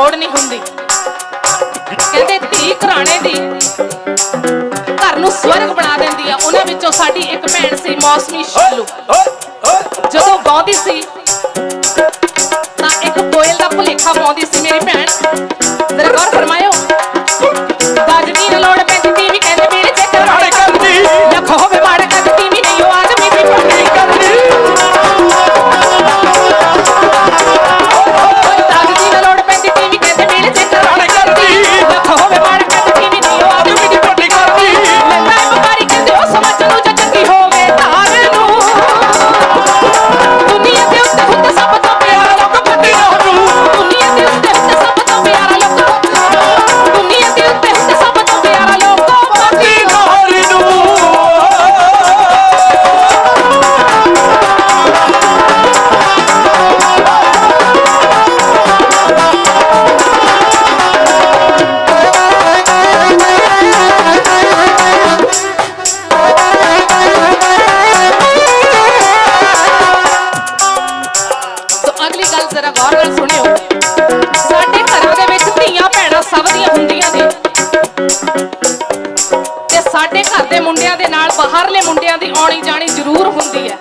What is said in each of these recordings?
ਲੋੜ ਨਹੀਂ ਹੁੰਦੀ। ਕਹਿੰਦੇ ਧੀ ਘਰਾਣੇ ਦੀ ਘਰ ਨੂੰ ਸਵਰਗ ਬਣਾ ਦਿੰਦੀ ਆ। ਉਹਨਾਂ ਵਿੱਚੋਂ ਸਾਡੀ ਇੱਕ ਭੈਣ ਸੀ ਮੌਸਮੀ ਸ਼ਾਲੂ। ਜਦੋਂ ਗਾਉਂਦੀ ਸੀ ਗੱਲ ਜ਼ਰਾ ਗੌਰ ਨਾਲ ਸੁਣਿਓ। ਸਾਡੇ ਘਰਾਂ ਦੇ ਵਿੱਚ ਧੀਆਂ ਭੈਣਾਂ ਸਭ ਦੀਆਂ ਹੁੰਦੀਆਂ ਨੇ। ਤੇ ਸਾਡੇ ਘਰ ਦੇ ਮੁੰਡਿਆਂ ਦੇ ਨਾਲ ਬਾਹਰਲੇ ਮੁੰਡਿਆਂ ਦੀ ਆਉਣੀ ਜਾਣੀ ਜ਼ਰੂਰ ਹੁੰਦੀ ਹੈ।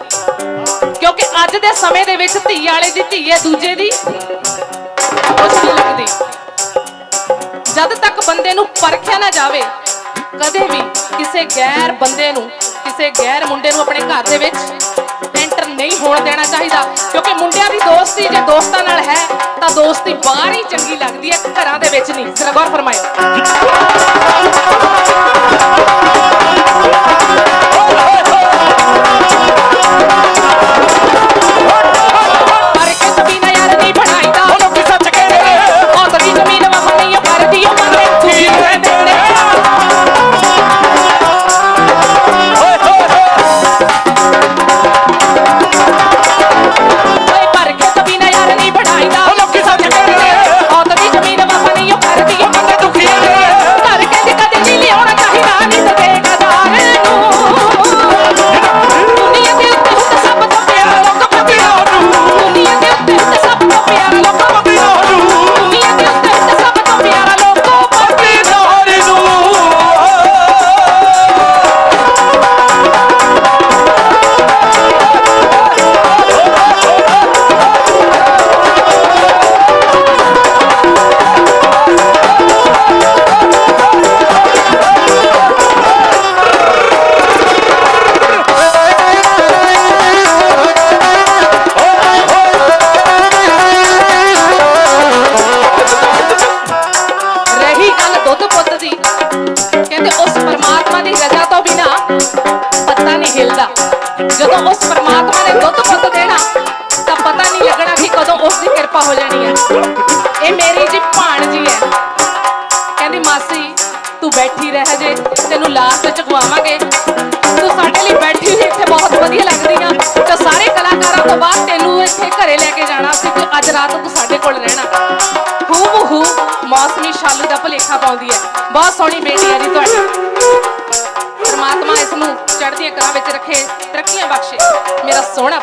ਕਿਉਂਕਿ ਅੱਜ ਦੇ ਸਮੇਂ ਦੇ ਵਿੱਚ ਧੀ ਵਾਲੇ ਦੀ ਧੀ ਹੈ ਦੂਜੇ ਦੀ ਕੁਛ ਨਹੀਂ ਲੱਗਦੀ। ਜਦ ਤੱਕ ਬੰਦੇ ਨੂੰ ਪਰਖਿਆ ਨਾ ਜਾਵੇ, ਕਦੇ ਵੀ ਕਿਸੇ ਗੈਰ ਬੰਦੇ ਨੂੰ, ਕਿਸੇ ਗੈਰ ਮੁੰਡੇ ਨੂੰ ਆਪਣੇ ਘਰ ਦੇ ਵਿੱਚ ਐਂਟਰ ਨਹੀਂ ਹੋਣ ਦੇਣਾ ਚਾਹੀਦਾ। ਕਿਉਂਕਿ ਮੁੰਡਿਆਂ ਦੀ ਦੋਸਤੀ ਜੇ ਦੋਸਤਾਂ ਨਾਲ ਹੈ, ਤਾਂ ਦੋਸਤੀ ਬਾਹਰ ਹੀ ਚੰਗੀ ਲੱਗਦੀ ਹੈ, ਘਰਾਂ ਦੇ ਵਿੱਚ ਨਹੀਂ। ਜ਼ਰਾ ਗੌਰ ਫਰਮਾਇਓ। ਦੁੱਧ ਤਾਂ ਪਤਾ ਨਹੀਂ ਲੱਗਣਾ ਕਿ ਕਦੋਂ ਉਸ ਦੀ ਕਿਰਪਾ ਹੋ ਜਾਣੀ ਹੈ। ਇਹ ਮੇਰੀ ਜੀ ਭਾਣਜੀ ਹੈ। ਕਹਿੰਦੀ, ਮਾਸੀ, ਤੂੰ ਬੈਠੀ ਰਹਿ ਜੇ, ਤੈਨੂੰ ਲਾਸਟ ਚ ਖਵਾਵਾਂਗੇ। ਤੂੰ ਸਾਡੇ ਲਈ ਬੈਠੀ ਹੋਈ ਇੱਥੇ ਬਹੁਤ ਵਧੀਆ ਲੱਗਦੀ ਆ। ਤੇ ਸਾਰੇ ਕਲਾਕਾਰਾਂ ਤੋਂ ਬਾਅਦ ਤੈਨੂੰ ਇੱਥੇ ਘਰੇ ਲੈ ਕੇ ਜਾਣਾ ਸੀ ਤੇ ਅੱਜ ਰਾਤ ਤੂੰ ਸਾਡੇ ਕੋਲ ਰਹਿਣਾ। ਹੂ ਹੂ ਮੌਸਮੀ ਸ਼ਾਲੂ ਦਾ ਭੁਲੇਖਾ ਪਾਉਂਦੀ ਹੈ। ਬਹੁਤ ਸੋਹਣੀ ਬੇਟੀ ਹੈ ਜੀ ਤੁਹਾਡੀ। ਪਰਮਾਤਮਾ ਇਸ ਨੂੰ ਚੜ੍ਹਦੀਆਂ ਕਲਾਂ ਵਿੱਚ ਰੱਖੇ, ਤਰੱਕੀਆਂ ਬਖਸ਼ੇ। ਮੇਰਾ ਸੋਹਣਾ